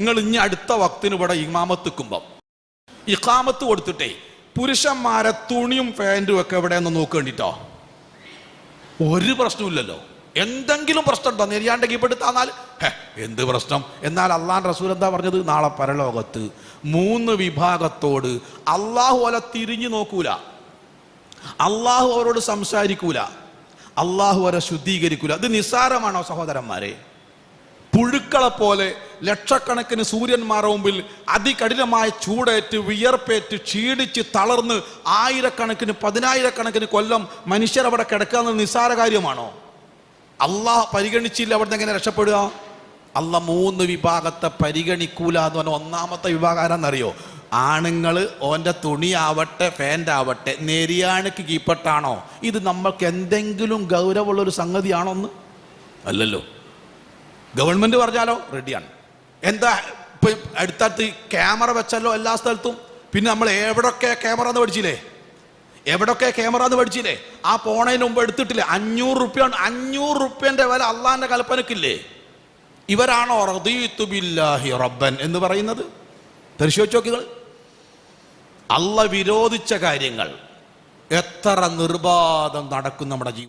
നിങ്ങൾ ഇനി അടുത്ത വക്തിന് ഇവിടെ ഇമാമത്ത് നിൽക്കുമ്പം ഇഖാമത്ത് കൊടുത്തിട്ടേ പുരുഷന്മാരെ തുണിയും പാന്റും ഒക്കെ എവിടെയെന്ന് നോക്കേണ്ടിട്ടോ ഒരു പ്രശ്നമില്ലല്ലോ എന്തെങ്കിലും പ്രശ്നം ഉണ്ടോ? നെരിയാണ്ടെങ്കിൽ ഇപ്പെടുത്താന്നാൽ ഹെ, എന്ത് പ്രശ്നം? എന്നാൽ അള്ളാൻ റസൂൽ എന്താ പറഞ്ഞത്? നാളെ പരലോകത്ത് മൂന്ന് വിഭാഗത്തോട് അള്ളാഹു അല തിരിഞ്ഞു നോക്കൂല. അള്ളാഹു അവരോട് സംസാരിക്കൂല. അള്ളാഹു അവരെ ശുദ്ധീകരിക്കൂല. ഇത് നിസ്സാരമാണോ സഹോദരന്മാരെ? പുഴുക്കളെ പോലെ ലക്ഷക്കണക്കിന് സൂര്യന്മാരുടെ മുമ്പിൽ അതികഠിനമായ ചൂടേറ്റ് വിയർപ്പേറ്റ് ക്ഷീണിച്ച് തളർന്ന് ആയിരക്കണക്കിന് പതിനായിരക്കണക്കിന് കൊല്ലം മനുഷ്യരവിടെ കിടക്കുക എന്നത് നിസ്സാര കാര്യമാണോ? അള്ളാഹ് പരിഗണിച്ചില്ല അവിടെ എങ്ങനെ രക്ഷപ്പെടുക? അല്ല മൂന്ന് വിഭാഗത്തെ പരിഗണിക്കൂല എന്ന് പറഞ്ഞ ഒന്നാമത്തെ വിഭാഗം ആരാന്നറിയോ? ആണുങ്ങൾ ഓന്റെ തുണിയാവട്ടെ ഫാന്റെ ആവട്ടെ നെരിയാണിക്ക് കീപ്പട്ടാണോ? ഇത് നമ്മൾക്ക് എന്തെങ്കിലും ഗൗരവമുള്ളൊരു സംഗതിയാണോ എന്ന് അല്ലല്ലോ. ഗവൺമെന്റ് പറഞ്ഞാലോ? റെഡിയാണ്. എന്താ ഇപ്പൊ അടുത്തടുത്ത് ക്യാമറ വെച്ചല്ലോ എല്ലാ സ്ഥലത്തും? പിന്നെ നമ്മൾ എവിടൊക്കെ ക്യാമറ എന്ന് പഠിച്ചില്ലേ? എവിടൊക്കെ ക്യാമറ എന്ന് പഠിച്ചില്ലേ? ആ പോണതിന് മുമ്പ് എടുത്തിട്ടില്ലേ? അഞ്ഞൂറ് റുപ്യ അഞ്ഞൂറ് റുപ്യന്റെ വില അള്ളാന്റെ കൽപ്പനക്കില്ലേ? ഇവരാണോ റദീതു ബില്ലാഹി റബ്ബൻ എന്ന് പറയുന്നത്? പരിശോധിച്ച് നോക്കികൾ അള്ള വിരോധിച്ച കാര്യങ്ങൾ. എത്ര നിർബാധം നടക്കും നമ്മുടെ ജീവിതം